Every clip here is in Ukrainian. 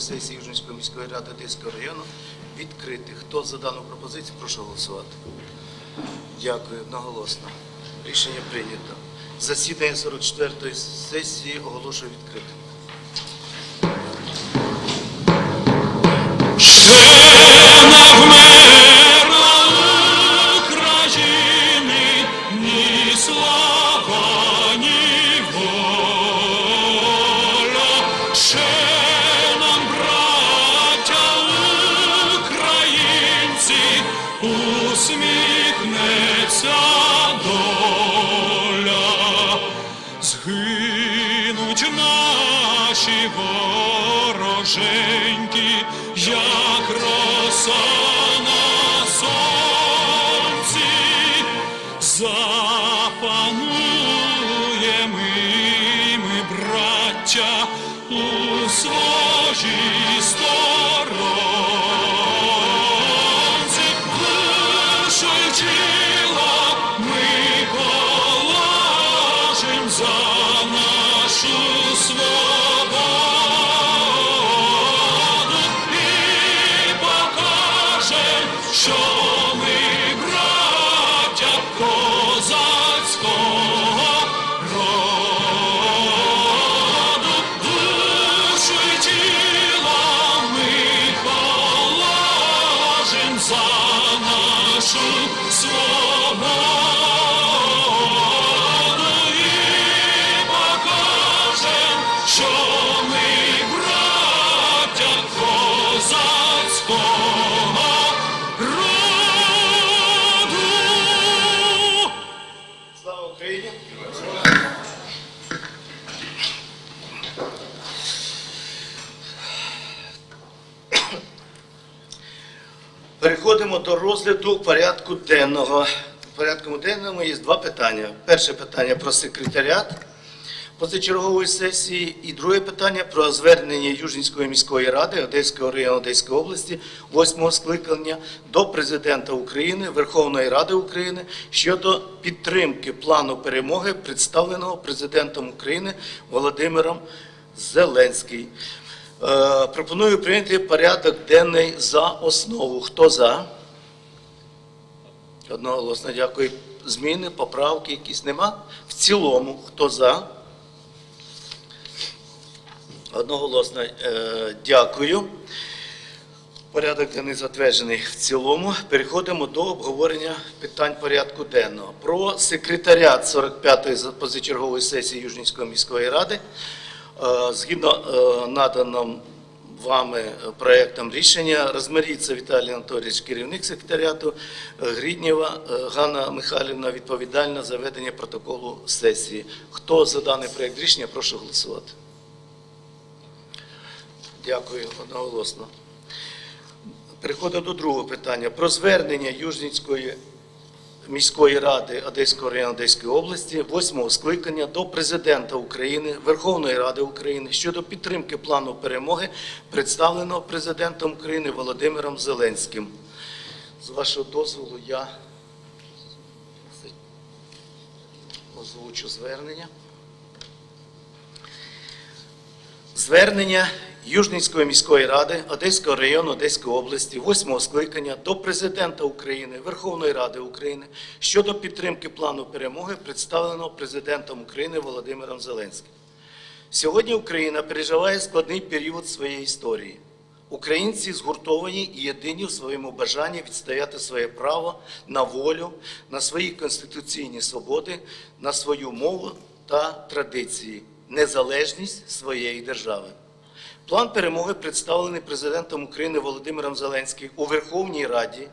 сесії Южницької міської ради Одеського району відкрити. Хто за дану пропозицію, прошу голосувати. Дякую, одноголосно. Рішення прийнято. Засідання 44-ї сесії оголошую відкритим. Наші вороженьки, як роса на сонці, запануємо ми, браття, у своїй сторонці, за нашу свободу Переходимо до розгляду порядку денного. В порядку денному є два питання. Перше питання про секретаріат позачергової сесії і друге питання про звернення Южнівської міської ради Одеського району Одеської області восьмого скликання до президента України, Верховної Ради України щодо підтримки плану перемоги, представленого президентом України Володимиром Зеленським. Е, Пропоную прийняти порядок денний за основу. Хто за? Одноголосно дякую. Зміни, поправки якісь нема. В цілому, хто за? Одноголосно е, дякую. Порядок денний затверджений в цілому. Переходимо до обговорення питань порядку денного. Про секретаріат 45-ї позачергової сесії Южнівської міської ради. Е, Згідно е, наданим вами проектом рішення, Розмаріться Віталій Анатолійович, керівник секретаріату, е, Гріднєва е, Ганна Михайлівна відповідальна за ведення протоколу сесії. Хто за даний проект рішення, прошу голосувати. Дякую одноголосно. Переходимо до другого питання. Про звернення Южницької міської ради Одеського району Одеської області, восьмого скликання до президента України, Верховної Ради України щодо підтримки плану перемоги, представленого президентом України Володимиром Зеленським. З вашого дозволу я озвучу звернення. Звернення Южницької міської ради Одеського району Одеської області, восьмого скликання до президента України, Верховної Ради України щодо підтримки плану перемоги, представленого президентом України Володимиром Зеленським. Сьогодні Україна переживає складний період своєї історії. Українці згуртовані і єдині в своєму бажанні відстояти своє право на волю, на свої конституційні свободи, на свою мову та традиції, незалежність своєї держави. План перемоги представлений президентом України Володимиром Зеленським у Верховній Раді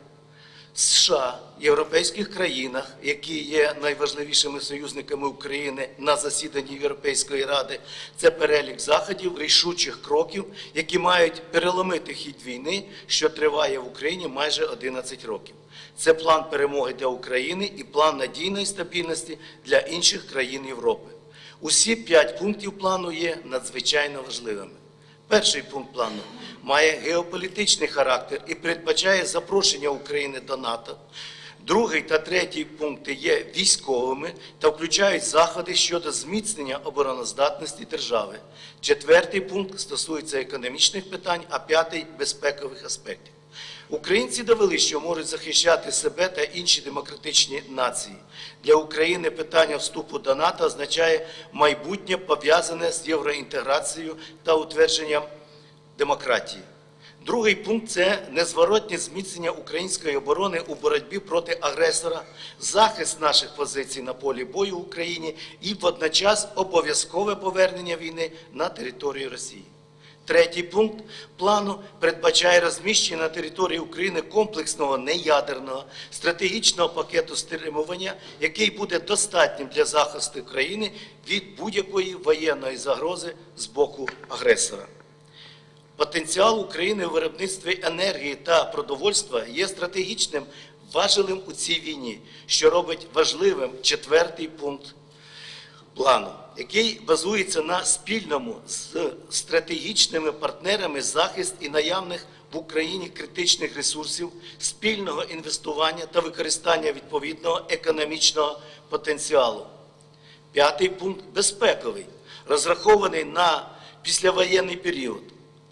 США, європейських країнах, які є найважливішими союзниками України на засіданні Європейської ради, це перелік заходів, рішучих кроків, які мають переломити хід війни, що триває в Україні майже 11 років. Це план перемоги для України і план надійної стабільності для інших країн Європи. Усі п'ять пунктів плану є надзвичайно важливими. Перший пункт плану має геополітичний характер і передбачає запрошення України до НАТО, Другий та третій пункти є військовими та включають заходи щодо зміцнення обороноздатності держави. Четвертий пункт стосується економічних питань, а п'ятий безпекових аспектів. Українці довели, що можуть захищати себе та інші демократичні нації. Для України питання вступу до НАТО означає майбутнє пов'язане з євроінтеграцією та утвердженням демократії. Другий пункт це незворотнє зміцнення української оборони у боротьбі проти агресора, захист наших позицій на полі бою в Україні і водночас обов'язкове повернення війни на територію Росії. Третій пункт плану передбачає розміщення на території України комплексного неядерного стратегічного пакету стримування, який буде достатнім для захисту країни від будь-якої воєнної загрози з боку агресора. Потенціал України у виробництві енергії та продовольства є стратегічним важелем у цій війні, що робить важливим четвертий пункт плану, який базується на спільному з стратегічними партнерами захист і наявних в Україні критичних ресурсів, спільного інвестування та використання відповідного економічного потенціалу. П'ятий пункт безпековий, розрахований на післявоєнний період.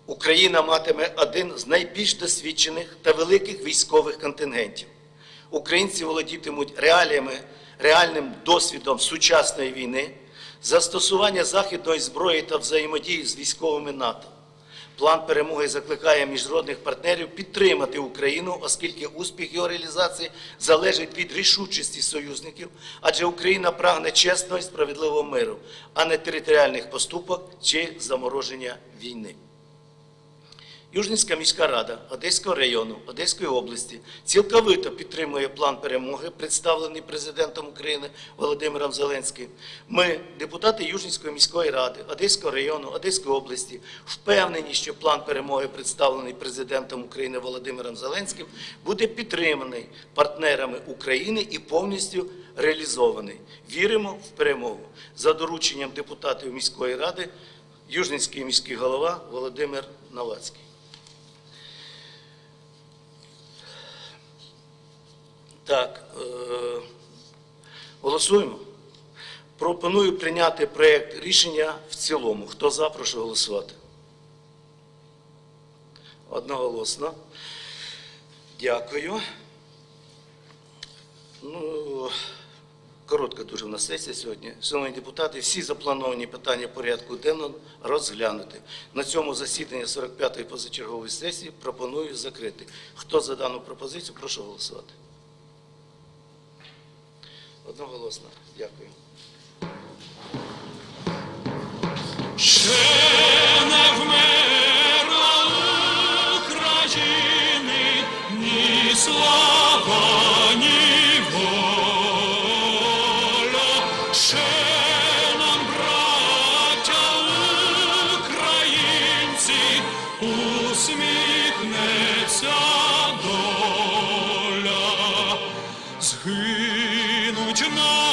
Україна матиме один з найбільш досвідчених та великих військових контингентів. Українці володітимуть реаліями, реальним досвідом сучасної війни, застосування західної зброї та взаємодії з військовими НАТО. План перемоги закликає міжнародних партнерів підтримати Україну, оскільки успіх його реалізації залежить від рішучості союзників, адже Україна прагне чесного і справедливого миру, а не територіальних поступок чи замороження війни. Южницька міська рада Одеського району Одеської області цілковито підтримує план перемоги, представлений президентом України Володимиром Зеленським. Ми, депутати Южницької міської ради Одеського району Одеської області, впевнені, що план перемоги, представлений президентом України Володимиром Зеленським, буде підтриманий партнерами України і повністю реалізований. Віримо в перемогу за дорученням депутатів міської ради. Южницький міський голова Володимир Навацький. Так, е, голосуємо. Пропоную прийняти проєкт рішення в цілому. Хто за, прошу голосувати. Одноголосно. Дякую. Ну, коротка дуже в нас сесія сьогодні. Шановні депутати, всі заплановані питання порядку денного розглянути. На цьому засіданні 45-ї позачергової сесії пропоную закрити. Хто за дану пропозицію, прошу голосувати. Одноголосно. Дякую.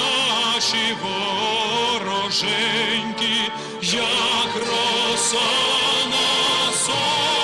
Наші вороженьки, як роса на сонці,